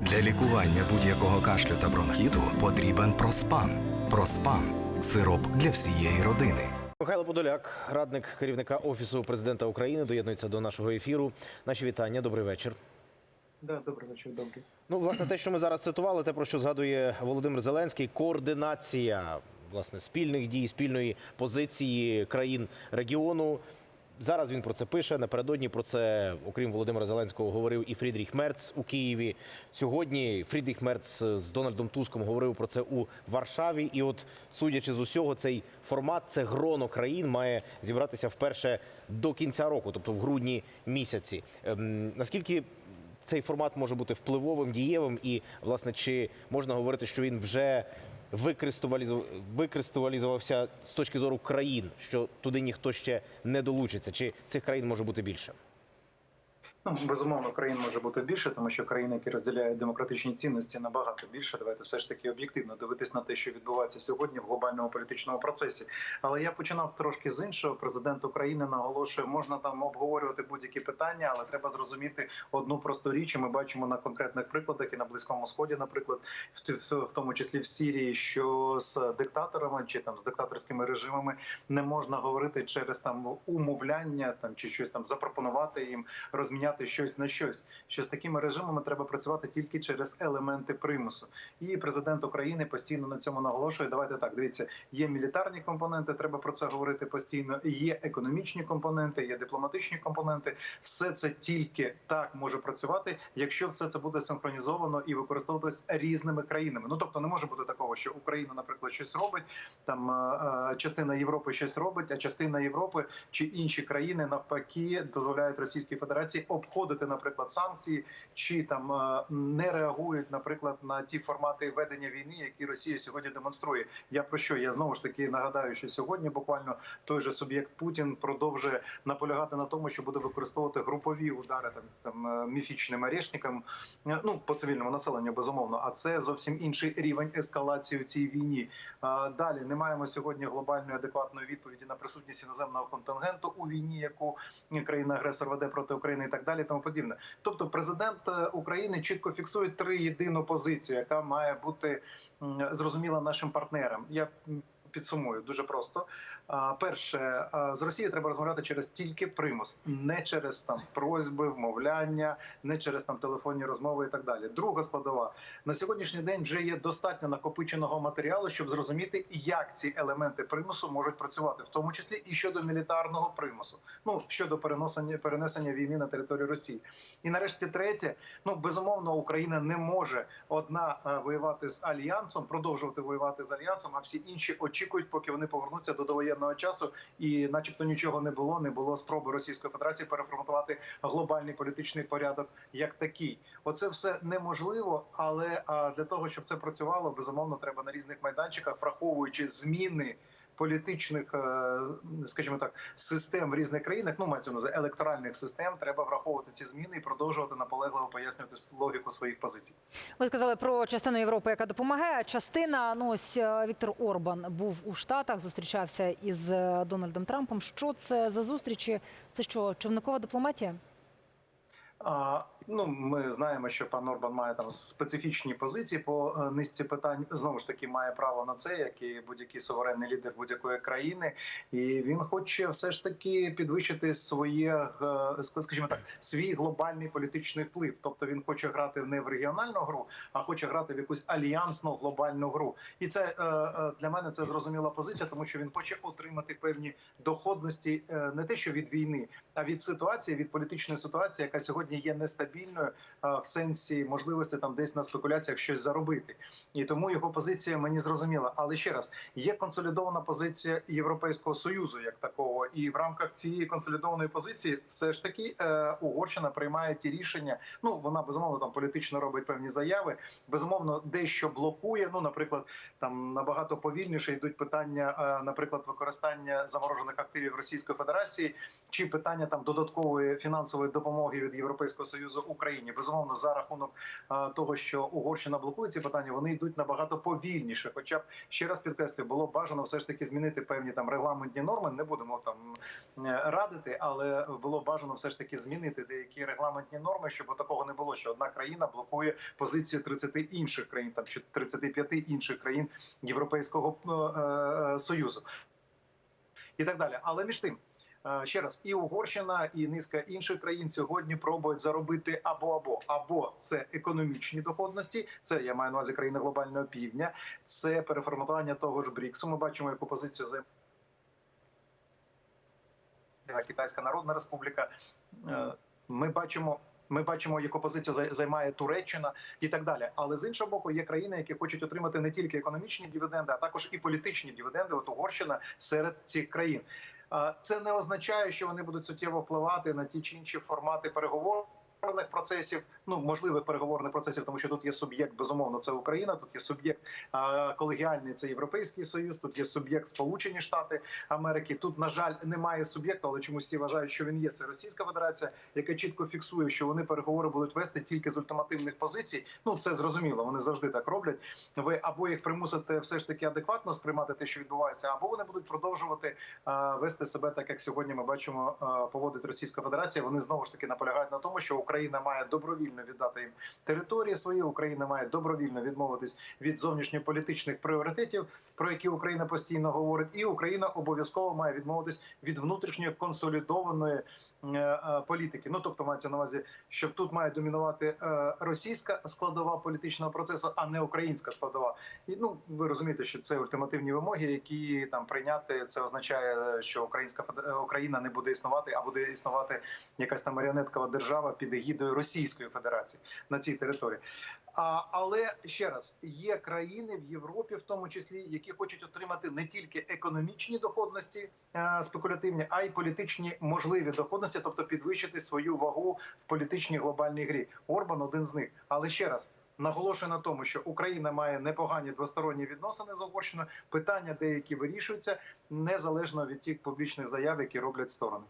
Для лікування будь-якого кашлю та бронхіту потрібен проспан. Проспан сироп для всієї родини. Михайло Подоляк, радник керівника офісу президента України, доєднується до нашого ефіру. Наші вітання. Добрий вечір. Да, добрий вечір, добрий. Ну, власне, те, що ми зараз цитували, те про що згадує Володимир Зеленський, координація власне спільних дій, спільної позиції країн регіону. Зараз він про це пише. Напередодні про це, окрім Володимира Зеленського, говорив і Фрідріх Мерц у Києві. Сьогодні Фрідріх Мерц з Дональдом Туском говорив про це у Варшаві. І, от, судячи з усього, цей формат, це гроно країн має зібратися вперше до кінця року, тобто в грудні місяці. Ем, наскільки цей формат може бути впливовим, дієвим, і власне чи можна говорити, що він вже викристалізувався з точки зору країн, що туди ніхто ще не долучиться, чи цих країн може бути більше? Ну безумовно, країн може бути більше, тому що країни, які розділяють демократичні цінності, набагато більше. Давайте все ж таки об'єктивно дивитись на те, що відбувається сьогодні в глобальному політичному процесі. Але я починав трошки з іншого. Президент України наголошує, можна там обговорювати будь-які питання, але треба зрозуміти одну просту річ. Ми бачимо на конкретних прикладах і на близькому сході, наприклад, в тому числі в Сірії, що з диктаторами чи там з диктаторськими режимами не можна говорити через там умовляння, там чи щось там запропонувати їм розміняти щось на щось. Що з такими режимами треба працювати тільки через елементи примусу. І президент України постійно на цьому наголошує. Давайте так. Дивіться, є мілітарні компоненти, треба про це говорити постійно. Є економічні компоненти, є дипломатичні компоненти. Все це тільки так може працювати, якщо все це буде синхронізовано і використовуватись різними країнами. Ну тобто не може бути такого, що Україна, наприклад, щось робить, там е, е, частина Європи щось робить, а частина Європи чи інші країни навпаки дозволяють Російській Федерації обходити, наприклад, санкції, чи там е, не реагують, наприклад, на ті формати ведення війни, які Росія сьогодні демонструє. Я про що я знову ж таки нагадаю, що сьогодні буквально той же суб'єкт Путін продовжує наполягати на тому, що буде використовувати групові удари там там е, міфічним орешникам, е, ну по цивільному населенню, безумовно. А це зовсім інший рівень ескалації у цій війні. Далі не маємо сьогодні глобальної адекватної відповіді на присутність іноземного контингенту у війні, яку країна-агресор веде проти України, і так далі. І Тому подібне. Тобто, президент е, України чітко фіксує три єдину позицію, яка має бути зрозуміла нашим партнерам. Я підсумую дуже просто. Перше, з Росією треба розмовляти через тільки примус, не через там просьби, вмовляння, не через там телефонні розмови і так далі. Друга складова на сьогоднішній день вже є достатньо накопиченого матеріалу, щоб зрозуміти, як ці елементи примусу можуть працювати, в тому числі і щодо мілітарного примусу, ну щодо переносення перенесення війни на територію Росії. І нарешті третє, ну безумовно, Україна не може одна е, воювати з альянсом, продовжувати воювати з альянсом, а всі інші очікують, поки вони повернуться до довоєнного часу, і, начебто, нічого не було. Не було спроби Російської Федерації переформатувати глобальний політичний порядок як такий. Оце все неможливо, але для того, щоб це працювало, безумовно, треба на різних майданчиках, враховуючи зміни. Політичних, е, скажімо так, систем в різних країнах, ну мається на електоральних систем, треба враховувати ці зміни і продовжувати наполегливо пояснювати логіку своїх позицій. Ви сказали про частину Європи, яка допомагає. Частина, ну ось е, Віктор Орбан був у Штатах, зустрічався із е, Дональдом Трампом. Що це за зустрічі? Це що, човникова дипломатія? Ну, ми знаємо, що пан Орбан має там специфічні позиції по е, низці питань. Знову ж таки, має право на це, як і будь-який суверенний лідер будь-якої країни, і він хоче все ж таки підвищити своє, е, скажімо так, свій глобальний політичний вплив. Тобто він хоче грати не в регіональну гру, а хоче грати в якусь альянсну глобальну гру. І це е, для мене це зрозуміла позиція, тому що він хоче отримати певні доходності не те, що від війни, а від ситуації, від політичної ситуації, яка сьогодні є нестабільною в сенсі можливості там десь на спекуляціях щось заробити. І тому його позиція мені зрозуміла. Але ще раз є консолідована позиція Європейського союзу як такого, і в рамках цієї консолідованої позиції все ж таки е, Угорщина приймає ті рішення. Ну вона безумовно там політично робить певні заяви. Безумовно, дещо блокує. Ну, наприклад, там набагато повільніше йдуть питання, е, наприклад, використання заморожених активів Російської Федерації, чи питання там додаткової фінансової допомоги від Європейського Європейського союзу Україні. Безумовно, за рахунок е, того, що Угорщина блокує ці питання, вони йдуть набагато повільніше. Хоча б ще раз підкреслюю, було бажано все ж таки змінити певні там регламентні норми. Не будемо там е, радити, але було бажано все ж таки змінити деякі регламентні норми, щоб такого не було, що одна країна блокує позицію 30 інших країн, там чи 35 інших країн Європейського е, союзу і так далі. Але між тим. Е, Ще раз, і Угорщина, і низка інших країн сьогодні пробують заробити або або або це економічні доходності. Це я маю на увазі країни глобального півдня, це переформатування того ж Бріксу. Ми бачимо, яку позицію займає Китайська Народна Республіка. Е, Ми бачимо. Ми бачимо, яку позицію зай- займає Туреччина і так далі. Але з іншого боку, є країни, які хочуть отримати не тільки економічні дивіденди, а також і політичні дивіденди. От Угорщина серед цих країн. Це не означає, що вони будуть суттєво впливати на ті чи інші формати переговорів. Процесів, ну можливих переговорних процесів, тому що тут є суб'єкт, безумовно, це Україна. Тут є суб'єкт колегіальний, це Європейський Союз. Тут є суб'єкт Сполучені Штати Америки. Тут, на жаль, немає суб'єкту, але чомусь всі вважають, що він є. Це Російська Федерація, яка чітко фіксує, що вони переговори будуть вести тільки з ультимативних позицій. Ну це зрозуміло. Вони завжди так роблять. Ви або їх примусите все ж таки адекватно сприймати те, що відбувається, або вони будуть продовжувати вести себе так, як сьогодні ми бачимо, поводить Російська Федерація. Вони знову ж таки наполягають на тому, що Україна має добровільно віддати їм території свої. Україна має добровільно відмовитись від зовнішньополітичних пріоритетів, про які Україна постійно говорить, і Україна обов'язково має відмовитись від внутрішньої консолідованої е, е, політики. Ну тобто мається на увазі, що тут має домінувати е, російська складова політичного процесу, а не українська складова. І ну ви розумієте, що це ультимативні вимоги, які там прийняти. Це означає, що українська Україна не буде існувати, а буде існувати якась там маріонеткова держава під егідою Російської Федерації на цій території. А, але ще раз є країни в Європі, в тому числі, які хочуть отримати не тільки економічні доходності е, спекулятивні, а й політичні можливі доходності, тобто підвищити свою вагу в політичній глобальній грі. Орбан один з них. Але ще раз. Наголошую на тому, що Україна має непогані двосторонні відносини з Угорщиною. Питання деякі вирішуються незалежно від тих публічних заяв, які роблять сторони.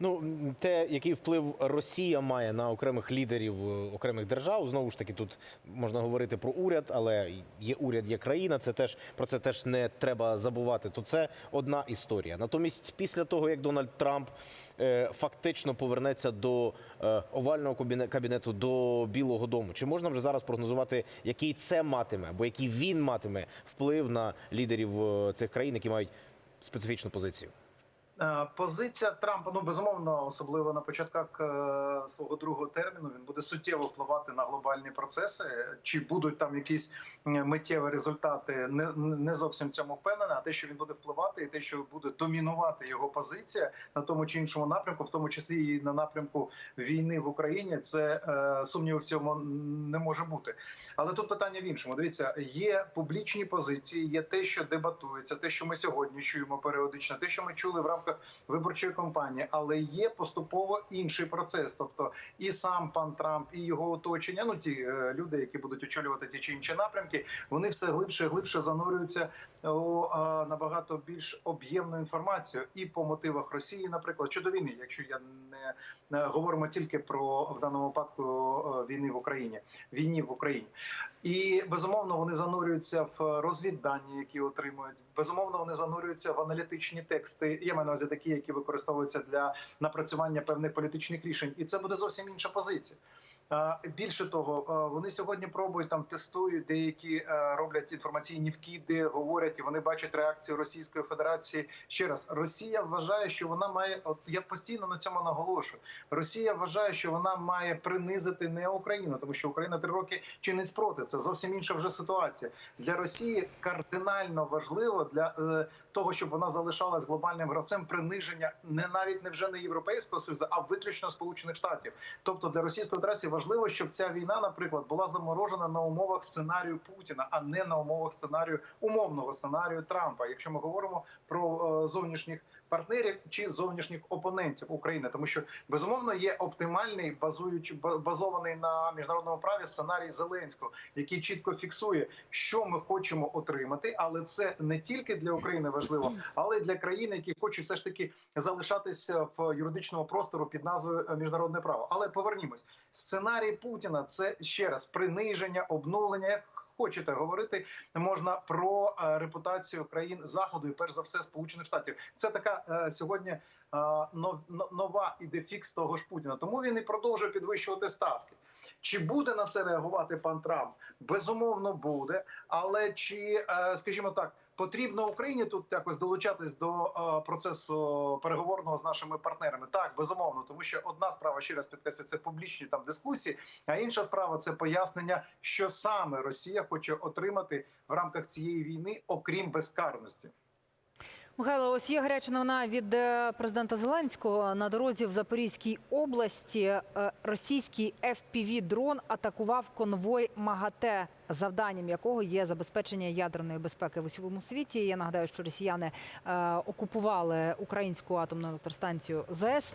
Ну, те, який вплив Росія має на окремих лідерів е, окремих держав, знову ж таки, тут можна говорити про уряд, але є уряд, є країна. Це теж про це теж не треба забувати. То це одна історія. Натомість, після того як Дональд Трамп е, фактично повернеться до е, овального кабінету, до Білого Дому, чи можна вже зараз прогнозувати, який це матиме, або який він матиме вплив на лідерів е, цих країн, які мають специфічну позицію? Е, Позиція Трампа, ну безумовно, особливо на початках е, свого другого терміну, він буде суттєво впливати на глобальні процеси. Чи будуть там якісь м, миттєві результати? Не, не зовсім цьому впевнений, а те, що він буде впливати, і те, що буде домінувати його позиція на тому чи іншому напрямку, в тому числі і на напрямку війни в Україні, це е, сумніву в цьому не може бути. Але тут питання в іншому. Дивіться, є публічні позиції, є те, що дебатується, те, що ми сьогодні чуємо періодично, те, що ми чули в рамках виборчої кампанії, але є поступово інший процес. Тобто, і сам пан Трамп, і його оточення, ну ті е, люди, які будуть очолювати ті чи інші напрямки, вони все глибше і глибше занурюються у набагато більш об'ємну інформацію і по мотивах Росії, наприклад, щодо війни, якщо я не, говоримо тільки про в даному випадку е, війни в Україні, війні в Україні. І безумовно вони занурюються в розвіддані, які отримують. Безумовно, вони занурюються в аналітичні тексти. Я маю на увазі такі, які використовуються для напрацювання певних політичних рішень, і це буде зовсім інша позиція. Більше того, вони сьогодні пробують там тестують деякі роблять інформаційні вкиди, говорять і вони бачать реакцію Російської Федерації. Ще раз, Росія вважає, що вона має. От я постійно на цьому наголошую. Росія вважає, що вона має принизити не Україну, тому що Україна три роки чинить спротив. Це зовсім інша вже ситуація для Росії. Кардинально важливо для е, того, щоб вона залишалась глобальним гравцем, приниження не навіть не вже не європейського союзу, а виключно сполучених штатів. Тобто для Російської Федерації важливо, щоб ця війна, наприклад, була заморожена на умовах сценарію Путіна, а не на умовах сценарію умовного сценарію Трампа. Якщо ми говоримо про е, зовнішніх партнерів чи зовнішніх опонентів України, тому що безумовно є оптимальний базуючи ба- базований на міжнародному праві сценарій Зеленського, який чітко фіксує, що ми хочемо отримати, але це не тільки для України важливо, але й для країн, які хочуть все ж таки залишатися в юридичному простору під назвою е, міжнародне право. Але повернімось, сценарій Путіна це ще раз приниження, обнулення. Хочете говорити можна про е, репутацію країн заходу і перш за все сполучених штатів. Це така е, сьогодні но- нова ідефікс того ж Путіна. Тому він і продовжує підвищувати ставки. Чи буде на це реагувати пан Трамп? Безумовно буде. Але чи, е, скажімо так, потрібно Україні тут якось долучатись до е, процесу переговорного з нашими партнерами? Так, безумовно, тому що одна справа ще раз підкреслю, це публічні там дискусії, а інша справа це пояснення, що саме Росія хоче отримати в рамках цієї війни, окрім безкарності. Михайло, ось є гаряча новина від е, президента Зеленського. На дорозі в Запорізькій області е, російський FPV-дрон атакував конвой МАГАТЕ, завданням якого є забезпечення ядерної безпеки в усьому світі. Я нагадаю, що росіяни е, окупували українську атомну електростанцію ЗС.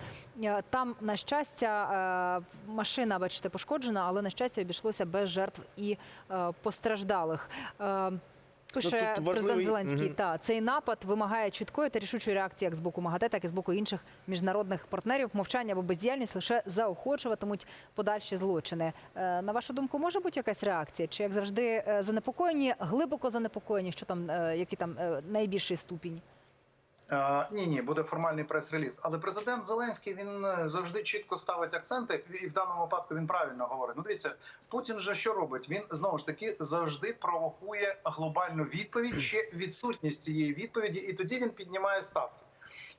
Там, на щастя, машина, бачите, пошкоджена, але на щастя обійшлося без жертв і постраждалих. Пише президент важливий- Зеленський. Мгм. Та цей напад вимагає чіткої та рішучої реакції як з боку МАГАТЕ, так і з боку інших міжнародних партнерів. Мовчання або бездіяльність лише заохочуватимуть подальші злочини. Е, На вашу думку, може бути якась реакція? Чи як завжди е, занепокоєні, глибоко занепокоєні? Що там, е, який там е, найбільший ступінь? Е, Ні, ні, буде формальний прес-реліз. Але президент Зеленський він е, завжди чітко ставить акценти, і в даному випадку він правильно говорить. Ну, дивіться, Путін же що робить? Він знову ж таки завжди провокує глобальну відповідь ще відсутність цієї відповіді, і тоді він піднімає ставки.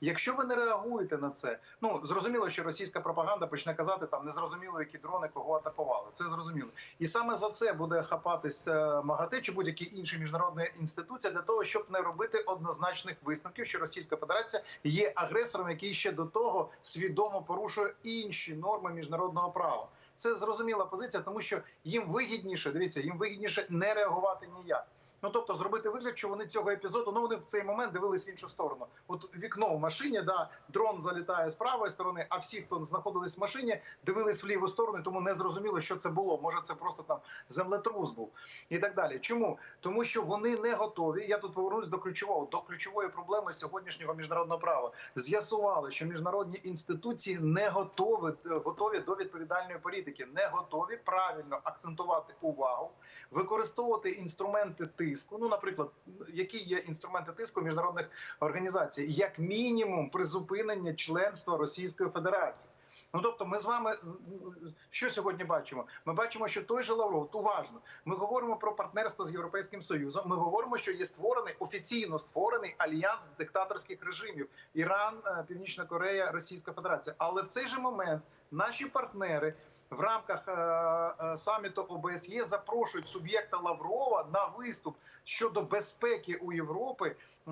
Якщо ви не реагуєте на це, ну зрозуміло, що російська пропаганда почне казати там незрозуміло, які дрони кого атакували. Це зрозуміло, і саме за це буде хапатись е, МАГАТЕ чи будь-які інші міжнародні інституції для того, щоб не робити однозначних висновків, що Російська Федерація є агресором, який ще до того свідомо порушує інші норми міжнародного права. Це зрозуміла позиція, тому що їм вигідніше, дивіться, їм вигідніше не реагувати ніяк. Ну тобто зробити вигляд, що вони цього епізоду, ну вони в цей момент дивились в іншу сторону. От вікно в машині, да, дрон залітає з правої сторони, а всі, хто знаходились в машині, дивились в ліву сторону, тому не зрозуміло, що це було. Може, це просто там землетрус був і так далі. Чому? Тому що вони не готові. Я тут повернусь до ключового, до ключової проблеми сьогоднішнього міжнародного права. З'ясували, що міжнародні інституції не готові, готові до відповідальної політики, не готові правильно акцентувати увагу, використовувати інструменти тиску. Ну, наприклад, які є інструменти тиску міжнародних організацій, як мінімум призупинення членства Російської Федерації. Ну тобто, ми з вами що сьогодні бачимо? Ми бачимо, що той же Лавров, уважно, ми говоримо про партнерство з Європейським Союзом. Ми говоримо, що є створений офіційно створений альянс диктаторських режимів: Іран, е, Північна Корея, Російська Федерація. Але в цей же момент наші партнери в рамках е, е, саміту ОБСЄ запрошують суб'єкта Лаврова на виступ щодо безпеки у Європи е,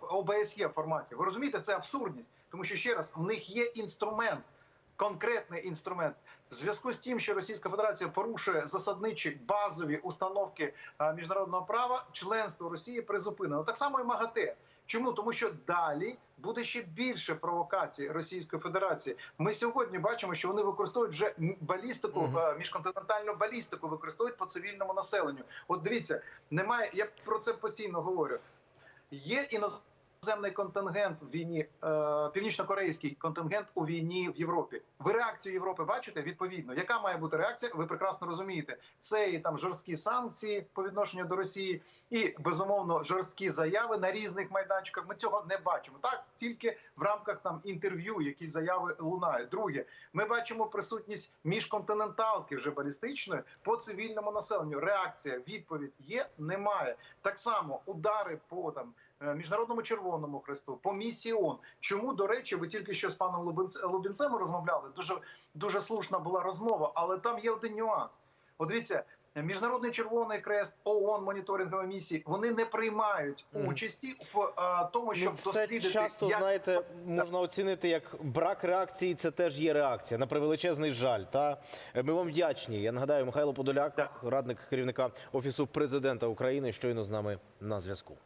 в ОБСЄ форматі. Ви розумієте, це абсурдність, тому що ще раз в них є інструмент. Конкретний інструмент в зв'язку з тим, що Російська Федерація порушує засадничі базові установки е, міжнародного права, членство Росії призупинено. Так само і МАГАТЕ. Чому тому, що далі буде ще більше провокацій Російської Федерації? Ми сьогодні бачимо, що вони використовують вже балістику, е, міжконтинентальну балістику, використовують по цивільному населенню. От дивіться, немає. Я про це постійно говорю. Є іноземний контингент в війні, е, північно-корейський контингент у війні в Європі. Ви реакцію Європи бачите? Відповідно, яка має бути реакція? Ви прекрасно розумієте. Це і там жорсткі санкції по відношенню до Росії, і безумовно жорсткі заяви на різних майданчиках. Ми цього не бачимо. Так тільки в рамках там інтерв'ю, якісь заяви лунають. Друге, ми бачимо присутність міжконтиненталки вже балістичної по цивільному населенню. Реакція, відповідь є, немає. Так само удари по там міжнародному червоному хресту, по місії ООН. Чому до речі, ви тільки що з паном Лубінцем розмовляли? Дуже дуже слушна була розмова, але там є один нюанс. От дивіться. Міжнародний червоний крест, ООН, моніторингові місії вони не приймають участі в е, тому, щоб Ну, це дослідити часто, як знаєте, можна оцінити як брак реакції. Це теж є реакція на превеличезний жаль. Та ми вам вдячні. Я нагадаю, Михайло Подоляк, Так. радник керівника офісу президента України, щойно з нами на зв'язку.